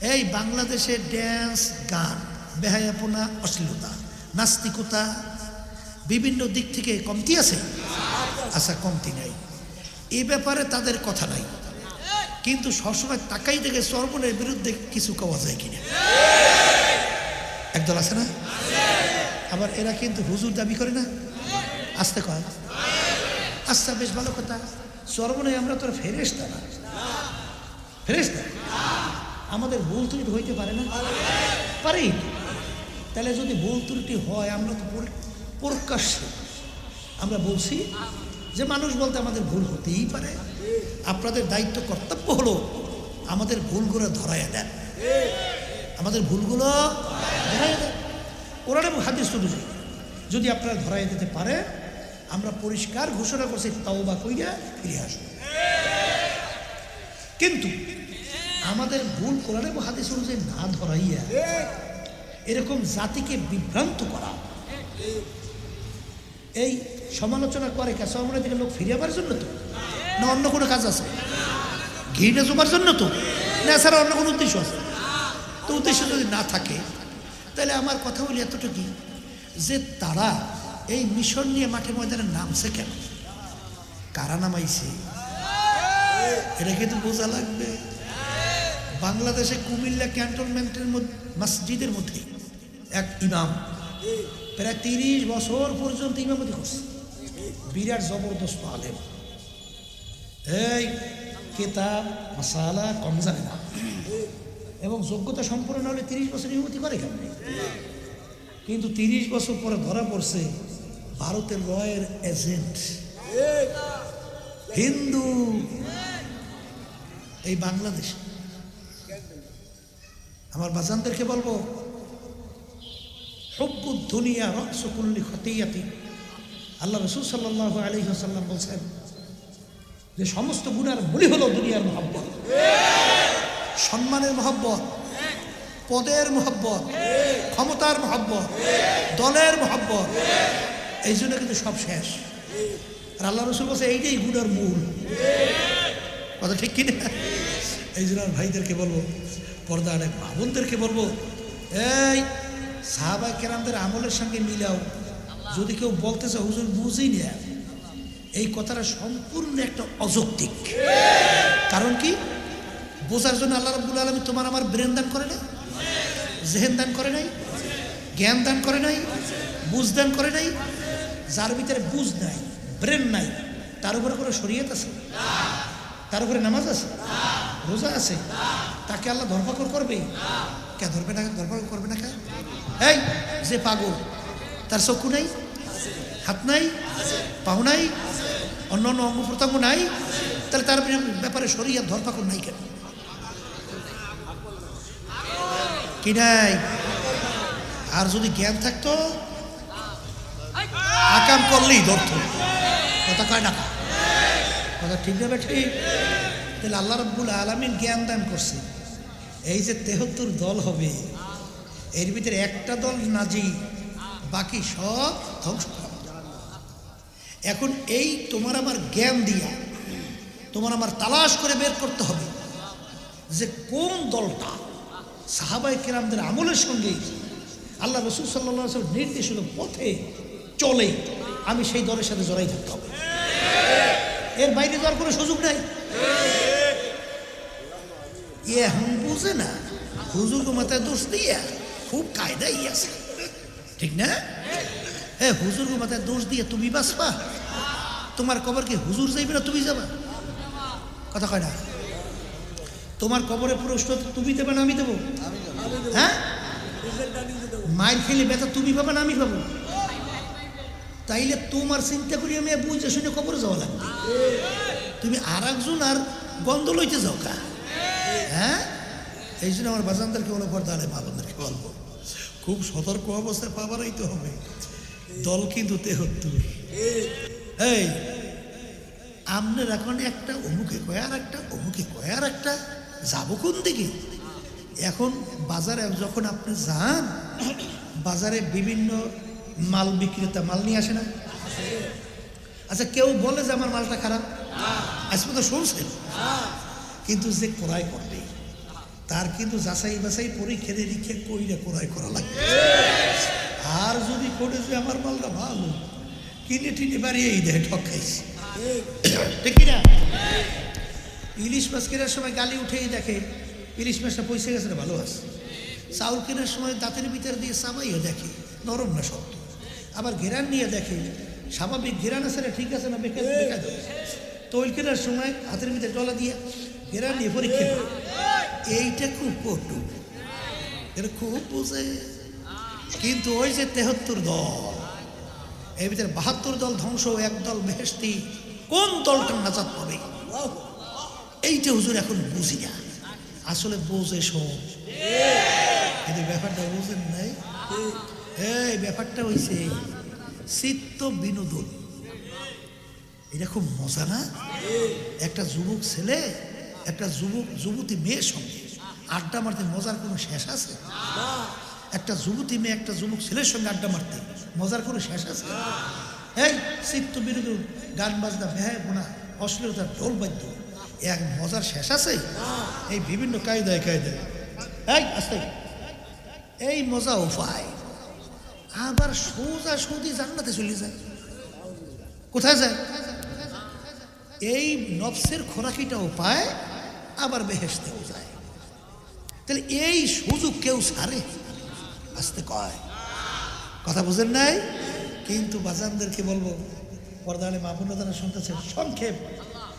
এই বাংলাদেশে ড্যান্স গান, বেহায়াপনা, অশ্লীলতা, নাস্তিকতা বিভিন্ন দিক থেকে কমতি আছে? আচ্ছা কমতি নাই। এ ব্যাপারে তাদের কথা নাই। কিন্তু সবসময় তাকাই দেখে সর্বনের বিরুদ্ধে কিছু কওয়া যায় কিনা। একদল আছে না? আবার এরা কিন্তু হুজুর দাবি করে না? আসতে কয়। আচ্ছা বেশ ভালো কথা। সর্বনে আমরা তোর ফেরেস্তা না। ফেরেস্তা আমাদের ভুল ত্রুটি হইতে পারে না। পারি? তাহলে যদি ভুল ত্রুটি হয়, আমরা তো প্রকাশ্য আমরা বলছি যে মানুষ বলতে আমাদের ভুল হতেই পারে। আপনাদের দায়িত্ব, কর্তব্য হলো আমাদের ভুলগুলো ধরাইয়া দেন। আমাদের ভুলগুলো ধরাইয়া দেন। কোরআন এবং হাদিস অনুযায়ী যদি আপনারা ধরাইয়া দিতে পারে, আমরা পরিষ্কার ঘোষণা করছি তাও বা কইরা ফিরে আসব। কিন্তু আমাদের ভুল কোরআন এবং হাদিস অনুযায়ী না ধরাইয়া এরকম জাতিকে বিভ্রান্ত করা। এই সমালোচনা করে কে? সমালোচনা থেকে লোক ফিরে আবার জন্য তো? না অন্য কোনো কাজ আছে? ঘিটা জমার জন্য তো? না, এছাড়া অন্য কোনো উদ্দেশ্য আছে? তো উদ্দেশ্য যদি না থাকে, তাহলে আমার কথা বলি এতটুকু যে তারা এই মিশন নিয়ে মাঠে ময়দানে নামছে কেন? কারা নামাইছে? এটা কিন্তু বোঝা লাগবে। বাংলাদেশে কুমিল্লা ক্যান্টনমেন্টের মসজিদের মধ্যে এক ইমাম। প্রায় তিরিশ বছর পর্যন্ত ইমামতি করছে। বিরাট জবরদস্ত আলেম। এই কেতাব মশালা কম জানে না। এবং যোগ্যতা সম্পূর্ণ হলে তিরিশ বছর ইমামতি করে কেন কিন্তু তিরিশ বছর পরে ধরা পড়ছে ভারতের রয়ের এজেন্ট। হিন্দু। এই বাংলাদেশ। আমার বাজানদেরকে বলব দুনিয়া রকসকুল্লি খতিয়াতি। আল্লাহ রসুল সাল্লাহ আলী সাল্লাম বলছেন, যে সমস্ত গুণার মূলই হলো দুনিয়ার মহব্বত। সম্মানের মহব্বত, পদের মহব্বত, ক্ষমতার মহব্বত, দলের মহব্বত, এই জন্য কিন্তু সব শেষ। আর আল্লাহ রসুল বলছে, এইটাই গুণের মূল। কথা ঠিক কিনা? এই জন্য ভাইদেরকে বলব পর্দা অনেক বোনদেরকে বলব, এই সাহাবাই কেরামদের আমলের সঙ্গে মিলাও। যদি কেউ বলতেছে হুজুর বুঝেই না এই কথাটা সম্পূর্ণ একটা অযৌক্তিক। কারণ কি? বোঝার জন্য আল্লাহ রব্বুল আলমী তোমার আমার ব্রেন দান করে নাই? জেহেন দান করে নাই? জ্ঞান দান করে নাই? বুঝ দান করে নাই? যার ভিতরে বুঝ নাই, ব্রেন নাই, তার উপরে কোনো শরীয়ত আছে? তার উপরে নামাজ আছে? রোজা আছে? তাকে আল্লাহ ধরপাকড় করবে? কে ধরবে না? ধরপাকড় করবে না কে? এই যে পাগল, তার চক্ষু নাই? হাত নাই? পাও নাই? অন্য অন্য অঙ্গ প্রত্যঙ্গ নাই? তাহলে তার ব্যাপারে শরীর ধরপাকড় নাই কেন? কি নাই? আর যদি জ্ঞান থাকতো, আকাম করলেই ধরতো। কথা কয় না? কথা ঠিক যাবে ঠিক? তাহলে আল্লাহ রব্বুল আলমিন জ্ঞান দান করছে। এই যে তেহত্তর দল হবে, এর ভিতরে একটা দল নাজি বাকি সব ধ্বংস এখন এই তোমার আমার জ্ঞান দিয়া, তোমার আমার তালাশ করে বের করতে হবে যে কোন দলটা সাহাবাই কেরামদের আমলের সঙ্গে আল্লাহ রসুল সাল্লাহ নির্দেশিত পথে চলে, আমি সেই দলের সাথে জড়াই থাকতে হবে। এর বাইরে যাওয়ার কোনো সুযোগ নাই? এখন বুঝে না। হুজুর মাথায় দোষ দিয়া খুব কায়দাই আছে। ঠিক না? হ্যাঁ হুজুর মাথায় দোষ দিয়ে তুমি বাঁচবা? তোমার কবর কি হুজুর যাইবে না তুমি যাবা? কথা কয় না। তোমার কবরে প্রশ্ন তুমি দেবে না আমি দেবো। হ্যাঁ? মায়ের খেলে ব্যথা তুমি পাবে না আমি পাবো। তাইলে তোমার চিন্তা করি আমি বুঝে শুনে কবরে যাওয়া লাগবে। তুমি আর একজন আর গন্ধ লইতে যাও কা? হ্যাঁ? এই জন্য আমার বাজানদারকে বলে পর তাহলে বাবাদেরকে বলব, খুব সতর্ক অবস্থায় পাবারাইতে হবে। দল কিন্তু তেহত্তর। এই, আপনার এখন একটা অমুকে কয় আর একটা, অমুকে কয় আর একটা, যাব কোন দিকে? এখন বাজারে যখন আপনি যান, বাজারে বিভিন্ন মাল বিক্রেতা মাল নিয়ে আসে না? আচ্ছা কেউ বলে যে আমার মালটা খারাপ? আজ পর্যন্ত শুনছেন? কিন্তু যে ক্রয় করবে, তার কিন্তু যাচাই বাছাই পরীক্ষা নিরীক্ষা কইরা ক্রয় করা লাগবে। আর যদি করে যে আমার মালটা ভালো, কিনে টিনে বাড়িয়েই দেয় ঠক খাইছি ঠিক কিনা? ইলিশ মাছ কেনার সময় গালি উঠেই দেখে, ইলিশ মাছটা পয়সা গেছে না ভালো আছে। চাউল কেনার সময় দাঁতের ভিতর দিয়ে সামাইও দেখে, নরম না শক্ত। আবার ঘেরান নিয়ে দেখে, স্বাভাবিক ঘেরান আছে না ঠিক আছে না বেকার তৈল কেনার সময় হাতের ভিতরে ডলা দিয়ে ঘেরান নিয়ে পরীক্ষা এইটা খুব পটু এটা খুব বোঝে। কিন্তু ওই যে তেহত্তর দল, এর ভিতরে বাহাত্তর দল ধ্বংস, এক দল বেহেস্তি কোন দলটা নাজাত পাবে? এইটা হুজুর এখন বুঝি না। আসলে বোঝে সব। কিন্তু ব্যাপারটা বুঝেন নাই? এই ব্যাপারটা হয়েছে চিত্ত বিনোদন। এটা খুব মজা না? একটা যুবক ছেলে, একটা যুবক, যুবতী মেয়ের সঙ্গে আড্ডা মারতে মজার কোনো শেষ আছে? একটা যুবতী মেয়ে, একটা যুবক ছেলের সঙ্গে আড্ডা মারতে মজার কোনো শেষ আছে? এই চিত্ত বিনোদন গান বাজনা, ভ্যাঁ বোনা অশ্লীলতা, ঢোল বাদ্য এক মজার শেষ আছে? এই বিভিন্ন কায়দায় কায়দায়। এই, আস্তে। এই মজা উপায়। আবার সোজা সৌদি জান্নাতে চলে যায়। কোথায় যায়? এই নফসের খোরাকিটাও পায়, আবার বেহেস্তেও যায়। তাহলে এই সুযোগ কেউ সারে আসতে কয়। কথা বুঝেন নাই? কিন্তু বাজানদেরকে বলব পর্দালে মাহবুল্লাহ শুনতেছেন, সংক্ষেপ।